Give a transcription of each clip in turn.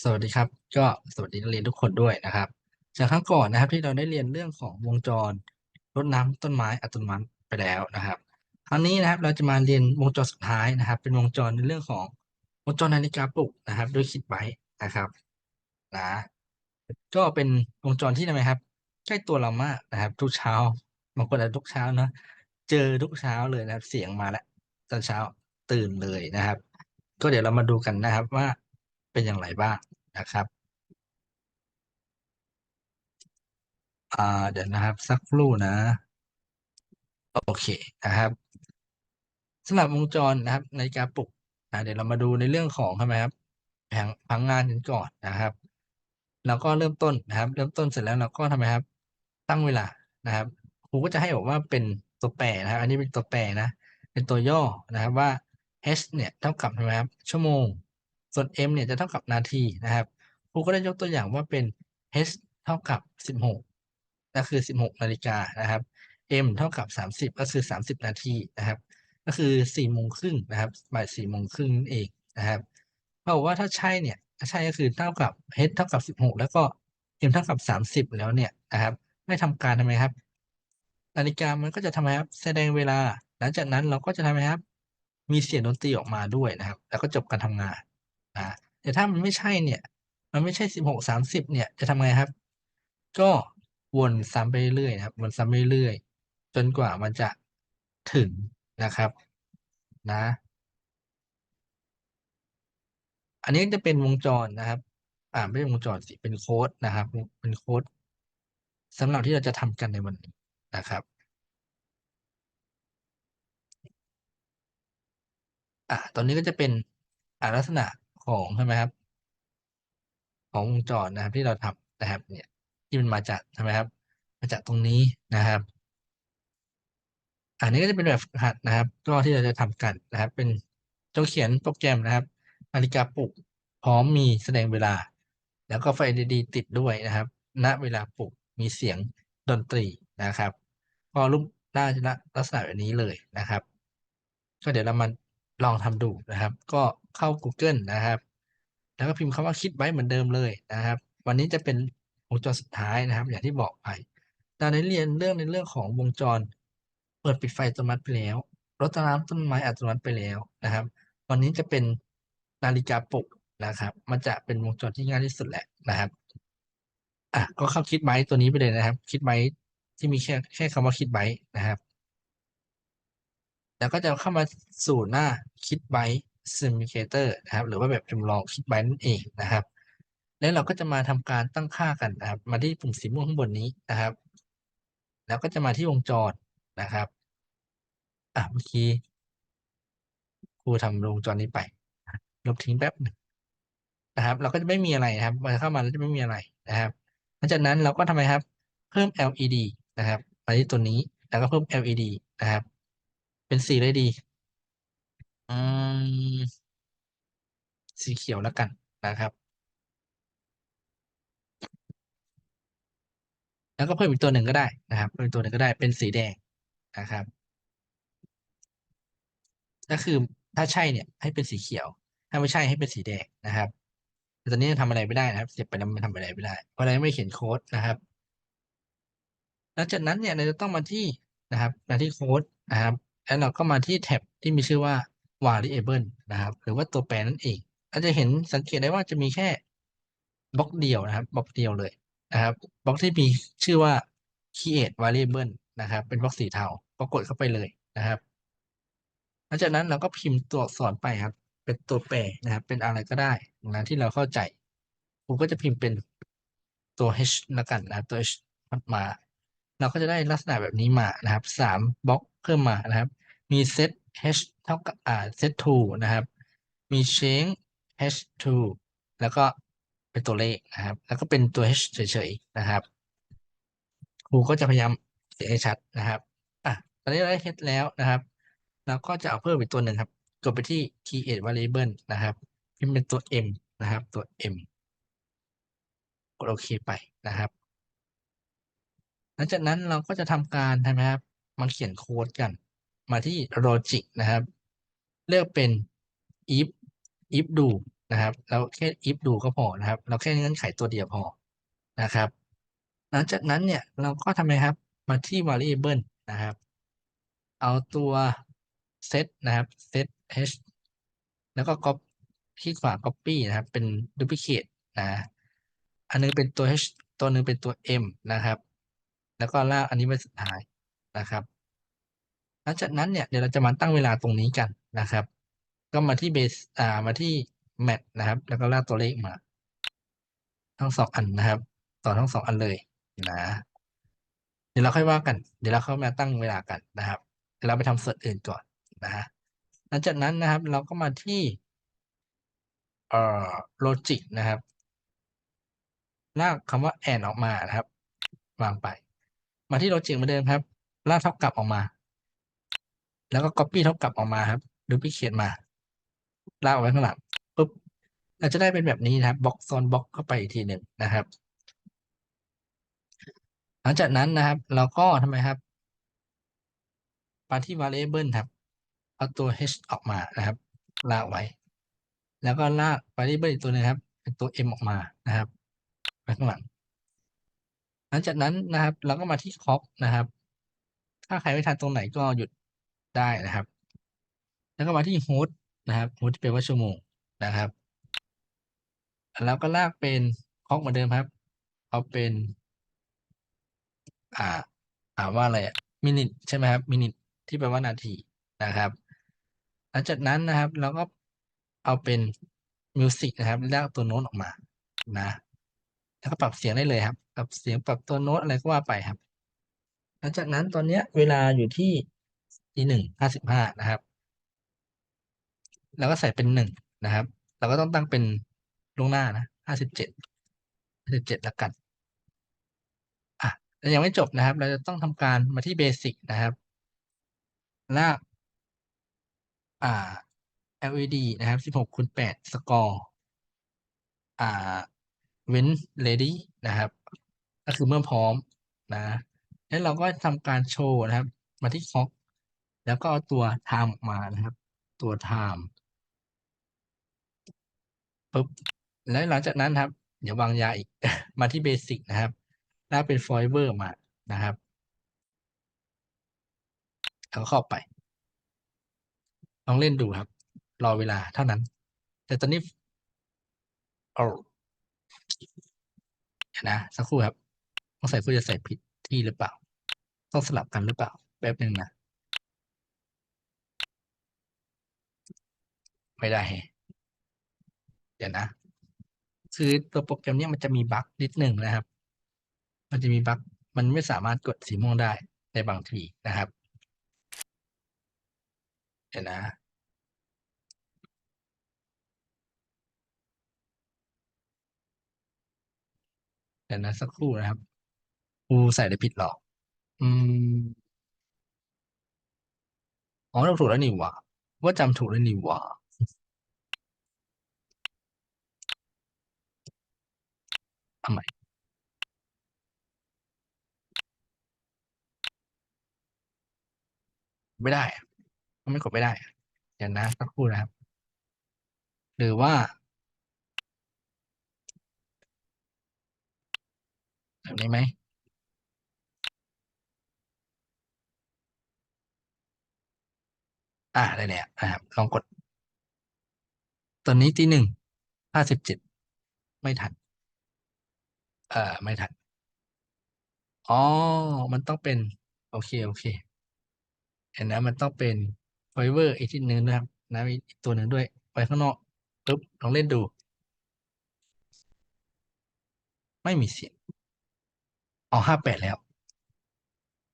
สวัสดีครับ ก็สวัสดีนักเรียนทุกคนด้วยนะครับ จากครั้งก่อนนะครับที่เราได้เรียนเรื่องของวงจรรดน้ำต้นไม้อัตโนมัติไปแล้วนะครับ ครั้งนี้นะครับเราจะมาเรียนวงจรสุดท้ายนะครับ เป็นวงจรในเรื่องของวงจรนาฬิกาปลุกนะครับด้วยคิดไว้นะครับนะก็เป็นวงจรที่ทำไมครับ ใกล้ตัวเรามากนะครับ ทุกเช้าบางคนอาจจะทุกเช้านะเจอทุกเช้าเลยนะครับ เสียงมาแล้วตอนเช้าตื่นเลยนะครับ ก็เดี๋ยวเรามาดูกันนะครับว่า เป็นอย่างไรบ้างนะครับอ่าเดี๋ยวนะครับ สักครู่นะ โอเคนะครับสำหรับวงจรนะครับนาฬิกาปลุกอ่าเดี๋ยวเรามาดูในเรื่องของทำไหมครับแผงพังงานกันก่อนนะครับเราก็เริ่มต้นนะครับ เริ่มต้นเสร็จแล้วเราก็ทำไมครับ ตั้งเวลานะครับครูก็จะให้บอกว่าเป็นตัวแปรนะครับ อันนี้เป็นตัวแปรนะ เป็นตัวย่อนะครับว่า h เนี่ยเท่ากับทำไหมครับชั่วโมง ส่วน m เนี่ยจะเท่ากับนาทีนะครับครูก็ได้ยกตัวอย่างว่าเป็น h เท่ากับ 16ก็คือ 16 นาฬิกานะครับ m เท่ากับ 30 ก็คือ 30 นาทีนะครับ ก็คือ4โมงครึ่งนะครับบ่าย4โมงครึ่งนั่นเองนะครับเขาบอกว่าถ้าใช่เนี่ยถ้าใช่ก็คือเท่ากับ h เท่ากับ 16 แล้วก็ m เท่ากับ 30 แล้วเนี่ยนะครับไม่ทำการทำไมครับ นาฬิกามันก็จะทำไมครับแสดงเวลา หลังจากนั้นเราก็จะทำไมครับ มีเสียงดนตรีออกมาด้วยนะครับ แล้วก็จบการทำงาน นะแต่ถ้ามันไม่ใช่เนี่ย มันไม่ใช่สิบหกสามสิบเนี่ยจะทำไงครับ ก็วนซ้ำไปเรื่อยๆนะครับ วนซ้ำไปเรื่อยๆจนกว่ามันจะถึงนะครับ นะ อันนี้จะเป็นวงจรนะครับ อ่าไม่ใช่วงจรสิเป็นโค้ดนะครับ เป็นโค้ดสำหรับที่เราจะทำกันในวันนี้นะครับอ่าตอนนี้ก็จะเป็นอ่าลักษณะ ของใช่ไหมครับ ของวงจรนะครับ ที่เราทำนะครับ เนี่ย ที่มันมาจากใช่ไหมครับ มาจากตรงนี้นะครับ อันนี้ก็จะเป็นแบบฝึกหัดนะครับ ก็ที่เราจะทำกันนะครับ เป็นจงเขียนโปรแกรมนะครับนาฬิกาปลุกพร้อมมีแสดงเวลา แล้วก็ไฟ LED ติดด้วยนะครับ ณเวลาปลุกมีเสียงดนตรีนะครับ ก็รูปน่าจะลักษณะแบบนี้เลยนะครับ ก็เดี๋ยวเรามา ลองทำดูนะครับ ก็เข้า Google นะครับ แล้วก็พิมพ์คำว่าคิดไว้เหมือนเดิมเลยนะครับ วันนี้จะเป็นวงจรสุดท้ายนะครับ อย่างที่บอกไปเราได้เรียนเรื่องในเรื่องของวงจร เปิดปิดไฟอัตโนมัติไปแล้วรดน้ำต้นไม้อัตโนมัติไปแล้วนะครับ วันนี้จะเป็นนาฬิกาปลุกนะครับ มันจะเป็นวงจรที่ง่ายที่สุดแหละนะครับอะก็เข้าคิดไว้ตัวนี้ไปเลยนะครับ คิดไว้ที่มีแค่แค่คำว่าคิดไว้นะครับ แล้วก็จะเข้ามาสู่หน้าคิดไว้ simulator นะครับ หรือว่าแบบจำลองคิดไว้นั่นเองนะครับ แล้วเราก็จะมาทำการตั้งค่ากันนะครับ มาที่ปุ่มสีม่วงข้างบนนี้นะครับ แล้วก็จะมาที่วงจรนะครับอะเมื่อกี้ครูทำวงจรนี้ไปลบทิ้งแป๊บหนึงนะครับ เราก็จะไม่มีอะไรนะครับมันเข้ามาแล้วจะไม่มีอะไรนะครับหลังจากนั้นเราก็ทำไมครับ เพิ่ม LED นะครับมาที่ตัวนี้แล้วก็เพิ่ม LED นะครับ เป็นสีอะไรดี อืม สีเขียวแล้วกันนะครับ แล้วก็เพิ่มอีกตัวหนึ่งก็ได้นะครับเพิ่มอีกตัวหนึ่งก็ได้เป็นสีแดงนะครับก็คือถ้าใช่เนี่ย ให้เป็นสีเขียว ถ้าไม่ใช่ให้เป็นสีแดงนะครับแต่ตอนนี้ยังทำอะไรไม่ได้นะครับเสียบไปแล้วมันทำอะไรไม่ได้เพราะอะไรไม่เขียนโค้ดนะครับหลังจากนั้นเนี่ยเราจะต้องมาที่นะครับมาที่โค้ดนะครับ แล้วเราก็มาที่แท็บที่มีชื่อว่า variable นะครับ หรือว่าตัวแปรนั่นเองเราจะเห็นสังเกตได้ว่าจะมีแค่บล็อกเดียวนะครับบล็อกเดียวเลยนะครับบล็อกที่มีชื่อว่า create variable นะครับ เป็นบล็อกสีเทาก็กดเข้าไปเลยนะครับหลังจากนั้นเราก็พิมพ์ตัวอักษรไปครับ เป็นตัวแปรนะครับ เป็นอะไรก็ได้นะที่เราเข้าใจผมก็จะพิมพ์เป็นตัว h แล้วกันนะครับตัว h มา เราก็จะได้ลักษณะแบบนี้มานะครับสามบล็อกเพิ่มมานะครับ มี set h เท่ากับอ่า set to นะครับ มี change h to แล้วก็เป็นตัวเลขนะครับ แล้วก็เป็นตัว h เฉยๆนะครับครูก็จะพยายามเสียให้ชัดนะครับอะตอนนี้เราได้ h แล้วนะครับเราก็จะเอาเพิ่มอีกตัวหนึ่งครับ กดไปที่ create variable นะครับพิมพ์เป็นตัว m นะครับ ตัว m กดโอเคไปนะครับ หลังจากนั้นเราก็จะทำการทำนะครับมาเขียนโค้ดกัน มาที่ logic นะครับ เลือกเป็น if if do นะครับเราแค่ if ดูก็พอนะครับ เราแค่เงื่อนไขตัวเดียวพอนะครับ หลังจากนั้นเนี่ยเราก็ทำไงครับมาที่ variable นะครับ เอาตัว set นะครับ set h แล้วก็ copy ที่ขวา copy นะครับ เป็น duplicate นะ อันนึงเป็นตัว h ตัวนึงเป็นตัว m นะครับ แล้วก็ลากอันนี้ไว้สุดท้ายนะครับหลังจากนั้นเนี่ยเดี๋ยวเราจะมาตั้งเวลาตรงนี้กันนะครับ ก็มาที่ base อ่ามาที่ mat นะครับ แล้วก็ลากตัวเลขมา ทั้งสองอันนะครับ ต่อทั้งสองอันเลยนะเดี๋ยวเราค่อยว่ากัน เดี๋ยวเราเข้ามาตั้งเวลากันนะครับเดี๋ยวเราไปทำส่วนอื่นก่อนนะฮะหลังจากนั้นนะครับ เราก็มาที่เอ่อ logic นะครับลากคำว่า and ออกมานะครับ วางไป มาที่ logic เหมือนเดิมครับ ลากเท่ากับออกมา แล้วก็ copy เท่ากับออกมาครับ duplicate มา ลากไว้ข้างหลังปุ๊บเราจะได้เป็นแบบนี้นะครับบล็อกซ้อนบล็อกเข้าไปอีกทีหนึ่งนะครับ หลังจากนั้นนะครับ เราก็ทำไมครับมาที่ variable ครับเอาตัว h ออกมานะครับ ลากไว้ แล้วก็ลาก variable อีกตัวนึงครับ เป็นตัว m ออกมานะครับ ไปข้างหลัง หลังจากนั้นนะครับ เราก็มาที่ clock นะครับ ถ้าใครไม่ทันตรงไหนก็หยุดได้นะครับ แล้วก็มาที่ host นะครับ host แปลว่าชั่วโมงนะครับ แล้วก็ลากเป็น clock เหมือนเดิมครับเอาเป็น อ่าอ่าว่าอะไรมินิใช่ไหมครับมินิที่แปลว่านาทีนะครับหลังจากนั้นนะครับเราก็เอาเป็นมิวสิกนะครับแล้วตัวโน้ตออกมานะ แล้วก็ปรับเสียงได้เลยครับ ปรับเสียงปรับตัวโน้ตอะไรก็ว่าไปครับ หลังจากนั้นตอนเนี้ยเวลาอยู่ที่ทีหนึ่งห้าสิบห้านะครับ แล้วก็ใส่เป็นหนึ่งนะครับ เราก็ต้องตั้งเป็นล่วงหน้านะห้าสิบเจ็ดห้าสิบเจ็ดล้วกัน อะแล้วยังไม่จบนะครับ เราจะต้องทำการมาที่เบสิกนะครับลากอ่า LED นะครับสิบหกคูณแปดสกอร์ อ่า เว้น ready นะครับ ก็คือเมื่อพร้อมนะ แล้วเราก็ทำการโชว์นะครับ มาที่คล็อกแล้วก็เอาตัว time ออกมานะครับ ตัว time ปุ๊บแล้วหลังจากนั้นครับ เดี๋ยววางยาอีก มาที่เบสิกนะครับลากเป็น forever มานะครับแล้วเข้าไป ลองเล่นดูครับ รอเวลาเท่านั้น แต่ตอนนี้เอา นะสักครู่ครับต้องใส่ผู้จะใส่ผิดที่หรือเปล่า ต้องสลับกันหรือเปล่า แป๊บหนึ่งนะ ไม่ได้ เดี๋ยวนะ คือตัวโปรแกรมนี้มันจะมีบั๊กนิดหนึ่งนะครับ มันจะมีบั๊กมันไม่สามารถกดสีม่วงได้ในบางทีนะครับ เดี๋ยวนะ ดี๋ยวนะสักครู่นะครับกูใส่ได้ผิดหรออืมอ๋อเราถูกแล้วนี่หว่าว่าจำถูกแล้วนี่หว่าทำไมไม่ได้อะมันไม่กดไม่ได้เดี๋ยวนะสักครู่นะครับ หรือว่า แบบนี้ไหมอ่าได้แล้วนะครับลองกด ตอนนี้ที่หนึ่งห้าสิบเจ็ดไม่ทันเอ่อไม่ทันอ๋อ มันต้องเป็น โอเค โอเคเห็นนะมันต้องเป็นไฟเวอร์อีกที่หนึ่งนะครับ นะมีอีกตัวหนึ่งด้วย ไปข้างนอกปุ๊บลองเล่นดู ไม่มีเสียง อ๋อห้าแปดแล้ว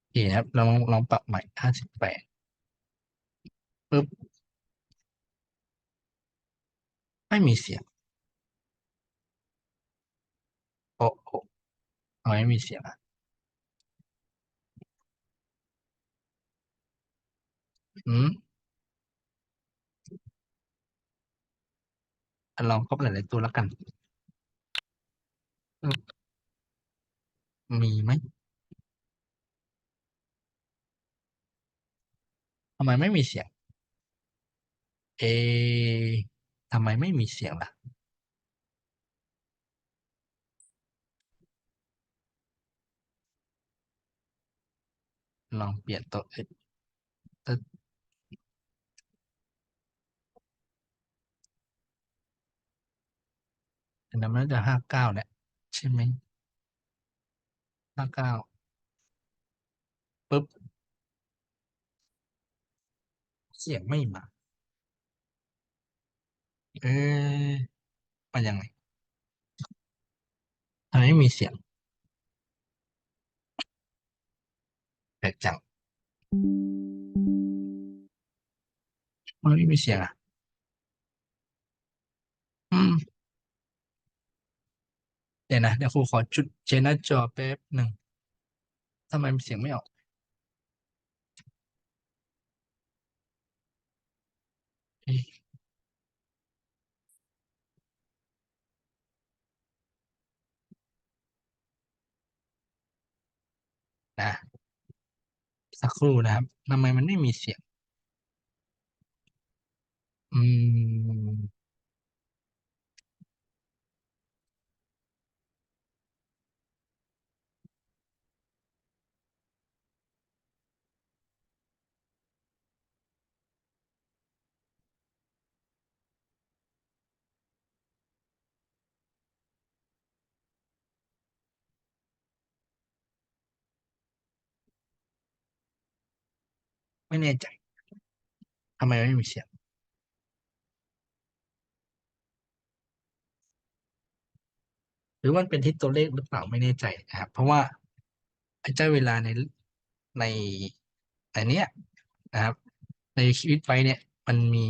โอเคครับลองลองปรับใหม่ห้าสิบแปดปุ๊บไม่มีเสียงโอ้โอ้ทำไม่มีเสียงอะอืมอะลองครบหลายๆตัวแล้วกันอื มีไหมทำไมไม่มีเสียง เอทำไมไม่มีเสียงล่ะ ลองเปลี่ยนตัวเอ๊ะตึ๊ดอันนั้นมันน่าจะห้าเก้าแหละใช่ไหม ห้าเก้าปุ๊บ เสียงไม่มา เอ๊ะมันยังไงทำไมไม่มีเสียงแปลกจังมันไม่มีเสียงอะ อืม เดี๋ยวนะ เดี๋ยวครูขอจุดเชนหน้าจอแป๊บหนึ่งทำไมเสียงไม่ออก นะ สักครู่นะครับทำไมมันไม่มีเสียง อืม ไม่แน่ใจทำไมไม่มีเสียงหรือมันเป็นที่ตัวเลขหรือเปล่าไม่แน่ใจนะครับ เพราะว่าไอ้เจ้าเวลาในในอันเนี้ยนะครับ ในชีวิตไว้เนี่ย มันมี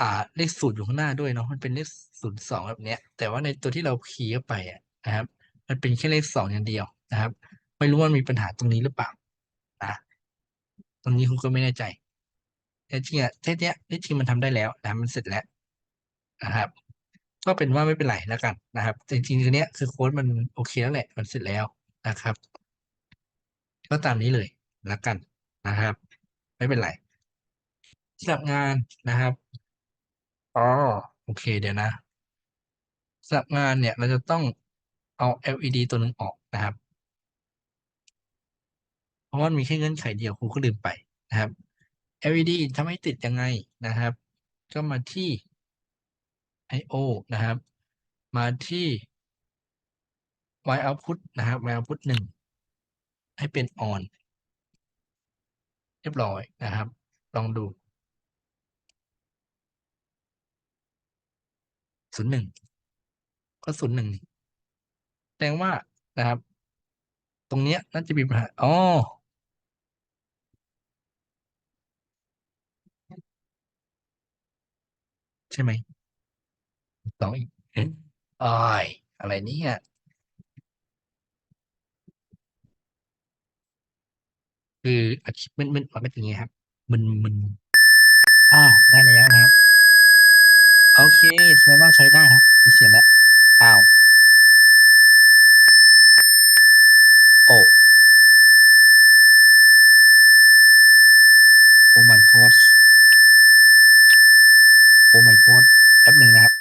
อ่าเลขศูนย์อยู่ข้างหน้าด้วยเนาะมันเป็นเลขศูนย์สองแบบเนี้ย แต่ว่าในตัวที่เราคีย์เข้าไปอะนะครับ มันเป็นแค่เลขสองอย่างเดียวนะครับ ไม่รู้ว่ามีปัญหาตรงนี้หรือเปล่า ตรงนี้คุณก็ไม่แน่ใจแต่จริงอะเทสเนี้ยที่จริงมันทำได้แล้วนะมันเสร็จแล้วนะครับ ก็เป็นว่าไม่เป็นไรแล้วกันนะครับแต่จริงๆตัวเนี้ยคือโค้ดมันโอเคแล้วแหละมันเสร็จแล้วนะครับ ก็ตามนี้เลยแล้วกันนะครับ ไม่เป็นไรสำหรับงานนะครับอ๋อโอเคเดี๋ยวนะสำหรับงานเนี่ยเราจะต้องเอา LED ตัวหนึ่งออกนะครับ ราะว่ามันมีแค่เงื่อนไขเดียวครูก็ลืมไปนะครับ LED ทำให้ติดยังไงนะครับ ก็มาที่ I/O นะครับ มาที่ Y output นะครับ Y output หนึ่งให้เป็น on เรียบร้อยนะครับ ลองดูศูนย์หนึ่งก็ศูนย์หนึ่งแสดงว่านะครับ ตรงเนี้ยน่าจะมีปัญหาอ๋อ ใช่ไหมสองอีกเอ๊ะอ้ายอะไรเนี่ยคืออาชีพมันมันมันเป็นอย่างงี้ครับ มันมันอ้าวได้แล้วนะครับ โอเคแสดงว่าใช้ได้ครับมีเสียงแล้วอ้าวโอ้โอ้ my god โอ้ my god แป๊บหนึ่งนะครับ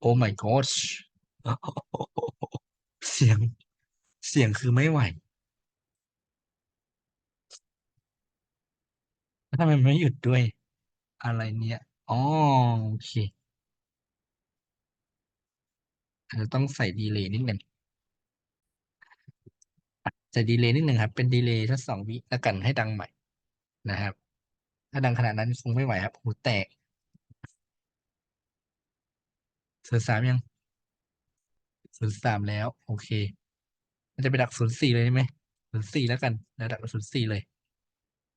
โอ้ my god เสียง เสียงคือไม่ไหวทำไมมันไม่หยุดด้วย อะไรเนี่ยอ๋อโอเคอาจจะต้องใส่ดีเลย์นิดหนึ่งใส่ดีเลย์นิดหนึ่งครับ เป็นดีเลย์สักสองวิแล้วกันให้ดังใหม่ นะครับ ถ้าดังขนาดนั้นคงไม่ไหวครับหูแตกศูนย์สามยังศูนย์สามแล้ว โอเค มันจะไปดักศูนย์สี่เลยได้ไหมศูนย์สี่แล้วกันแล้วดักศูนย์สี่เลย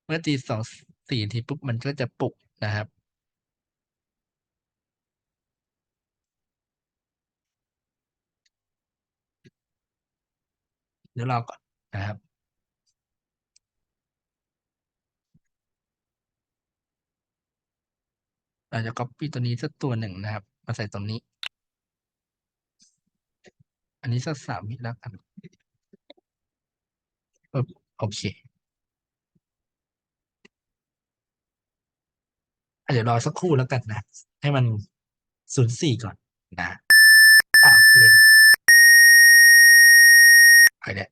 เมื่อตีสองสี่ทีปุ๊บมันก็จะปลุกนะครับเดี๋ยวรอก่อนนะครับ เราจะ copy ตัวนี้สักตัวหนึ่งนะครับ มาใส่ตรงนี้ อันนี้สักสามวิแล้วกันโอเคเดี๋ยวรอสักครู่แล้วกันนะ ให้มันศูนย์สี่ก่อนนะอ่าโอเคไปแล้ว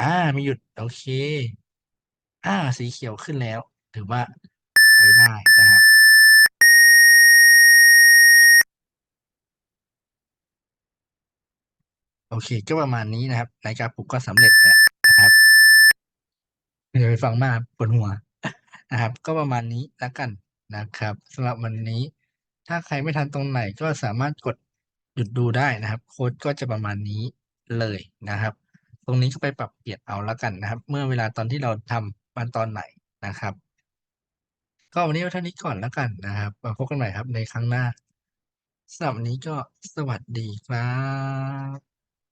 อ่าไมีหยุด โอเค อ่าสีเขียวขึ้นแล้ว ถือว่าใช้ได้นะครับ โอเค ก็ประมาณนี้นะครับนาฬิกาปลุกก็สำเร็จแล้วนะครับอย่าไปฟังมากปวดหัวนะครับ ก็ประมาณนี้แล้วกันนะครับสำหรับวันนี้ ถ้าใครไม่ทันตรงไหนก็สามารถกดหยุดดูได้นะครับ โค้ดก็จะประมาณนี้เลยนะครับ ตรงนี้ก็ไปปรับเปลี่ยนเอาแล้วกันนะครับ เมื่อเวลาตอนที่เราทำมันตอนไหนนะครับ ก็วันนี้เอาเท่านี้ก่อนแล้วกันนะครับมาพบกันใหม่ครับในครั้งหน้าสำหรับวันนี้ก็สวัสดีครับ